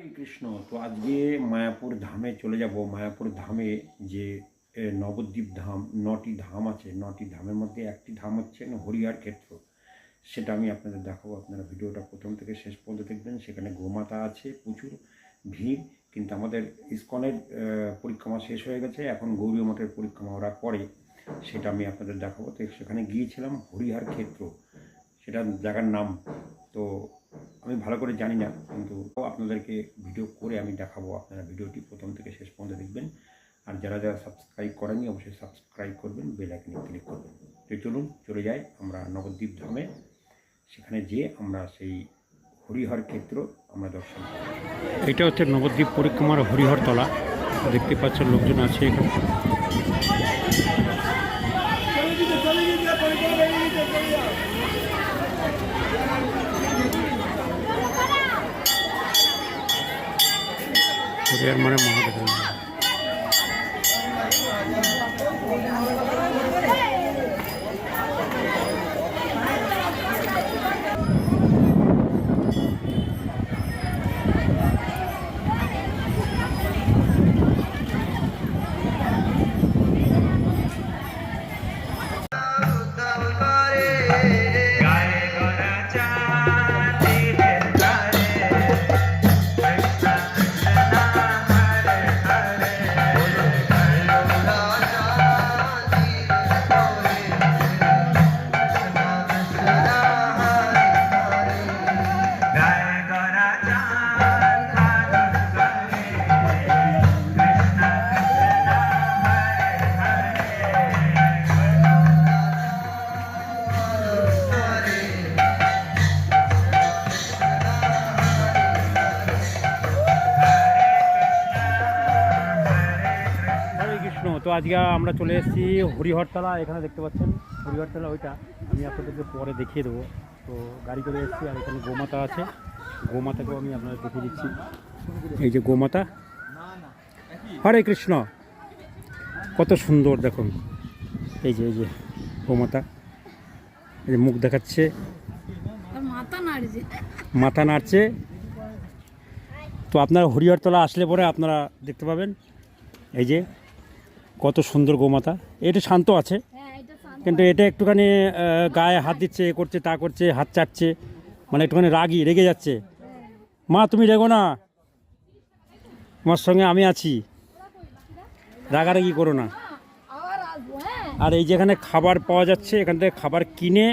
হরে কৃষ্ণ। তো আজকে মায়াপুর ধামে চলে যাব। মায়াপুর ধামে যে নবদ্বীপ ধাম, নটি ধাম আছে। নটি ধামের মধ্যে একটি ধাম হচ্ছে হরিয়ার ক্ষেত্র। সেটা আমি আপনাদের দেখাবো। আপনারা ভিডিওটা প্রথম থেকে শেষ পর্যন্ত দেখবেন। সেখানে গোমাতা আছে, প্রচুর ভিড়। কিন্তু আমাদের ইস্কনের পরিক্রমা শেষ হয়ে গেছে। এখন গৌরী মঠের পরিক্রমা ওরা করে। সেটা আমি আপনাদের দেখাবো। তো সেখানে গিয়েছিলাম হরিহার ক্ষেত্র। সেটা জায়গার নাম। তো আমি ভালো করে জানি না, কিন্তু আপনাদেরকে ভিডিও করে আমি দেখাবো আপনারা ভিডিওটি প্রথম থেকে শেষ পর্যন্ত দেখবেন। আর যারা যারা সাবস্ক্রাইব করেনি অবশ্যই সাবস্ক্রাইব করবেন বেল আইকনে ক্লিক করবেন। তো চলুন, চলে যাই আমরা নবদ্বীপ ধামে। সেখানে যেয়ে আমরা সেই হরিহর ক্ষেত্র আমরা দর্শন এটা হচ্ছে নবদ্বীপ পরিক্রমার হরিহরতলা দেখতে পাচ্ছেন লোকজন আছে এখানে। হরিহর মানে মহাদেব আজকে আমরা চলে এসেছি হরিহরতলা এখানে দেখতে পাচ্ছেন হরিহরতলা ওইটা। আমি আপনাদেরকে পরে দেখিয়ে দেবো। তো গাড়ি করে এসেছি আর এখানে গোমাতা আছে। গোমাতাকেও আমি আপনাদের দেখিয়ে দিচ্ছি। এই যে গোমাতা। হরে কৃষ্ণ। কত সুন্দর দেখুন। এই যে এই যে গোমাতা। এই যে মুখ দেখাচ্ছে। মাথা নাড়ছে। তো আপনারা হরিহরতলা আসলে পরে আপনারা দেখতে পাবেন। এই যে কত সুন্দর গোমাতা। এটা শান্ত আছে হ্যাঁ এটা শান্ত কিন্তু এটা একটুখানি গায়ে হাত দিচ্ছে এ করছে তা করছে হাত চাটছে মানে একটুখানি রাগি রেগে যাচ্ছে। মা তুমি রেগো না। তোমার সঙ্গে আমি আছি। রাগারাগি করো না। হ্যাঁ। আর এই যেখানে খাবার পাওয়া যাচ্ছে এখান থেকে খাবার কিনে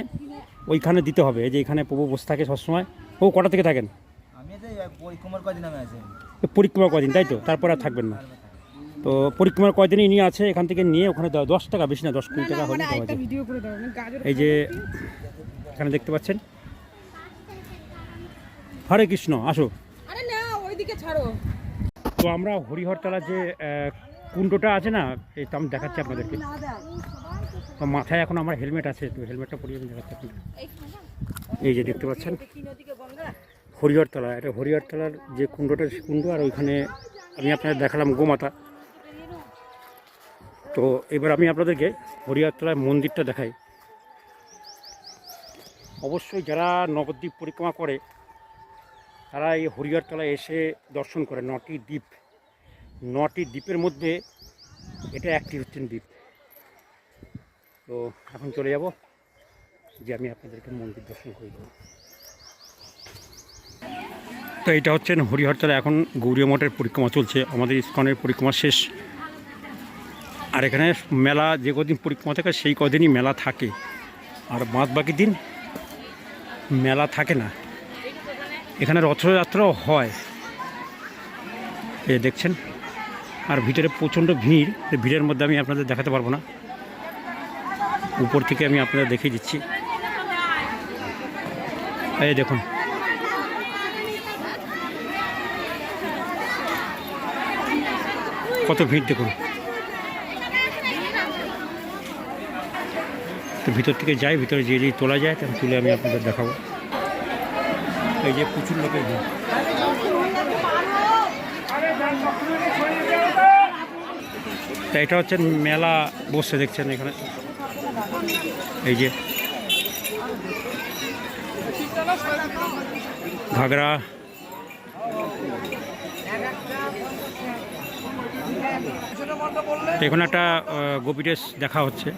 ওইখানে দিতে হবে। এই যে এখানে প্রভু বসে থাকে সবসময়। ও কটা থেকে থাকেন? আমি কদিন আমি আছি। তো পরিক্রমা কদিন তাই তো? তারপর আর থাকবেন না। তো পরিক্রমার কয়দিনই নিয়ে আছে এখান থেকে নিয়ে ওখানে দশ টাকা বেশি না দশ কুড়ি টাকা হলে দেওয়া যায়। এই যে এখানে দেখতে পাচ্ছেন? হরে কৃষ্ণ আসো। তো আমরা হরিহরতলা যে কুণ্ডটা আছে না এই তো আমি দেখাচ্ছি আপনাদেরকে। তো মাথায় এখন আমার হেলমেট আছে তো হেলমেটটা পরিয়ে আমি দেখাচ্ছি। এই যে দেখতে পাচ্ছেন? হরিহরতলা এটা হরিহরতলার যে কুণ্ডটা কুণ্ড আর ওইখানে আমি আপনাদের দেখালাম গোমাতা। তো এবার আমি আপনাদেরকে হরিহরতলার মন্দিরটা দেখাই। অবশ্যই যারা নবদ্বীপ পরিক্রমা করে, তারা এই হরিহরতলায় এসে দর্শন করে। নটি দ্বীপ। নটি দ্বীপের মধ্যে এটা একটি হচ্ছেন দ্বীপ। তো এখন চলে যাব যে আমি আপনাদেরকে মন্দির দর্শন করে দেবো। তো এটা হচ্ছেন হরিহরতলা এখন গৌরীয় মঠের পরিক্রমা চলছে। আমাদের ইস্কনের পরিক্রমা শেষ। আর এখানে মেলা যে কদিন পরিক্রমা থাকে, সেই কদিনই মেলা থাকে। আর বাদ বাকি দিন মেলা থাকে না। এখানে রথযাত্রাও হয়। এ দেখছেন? আর ভিতরে প্রচণ্ড ভিড়। ভিড়ের মধ্যে আমি আপনাদের দেখাতে পারব না। উপর থেকে আমি আপনাদের দেখিয়ে দিচ্ছি। এই দেখুন। কত ভিড় দেখুন। তো ভিতর থেকে যাই, ভিতরে যে যে তোলা যায়, তাহলে তুলে আমি আপনাদের দেখাবো। এই যে প্রচুর লোকের ভিড়। তা এটা হচ্ছে মেলা বসে দেখছেন এখানে। এই যে ঘাগরা। এখন একটা গোপি টেস্ট দেখা হচ্ছে।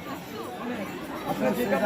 এইগুলো যেটা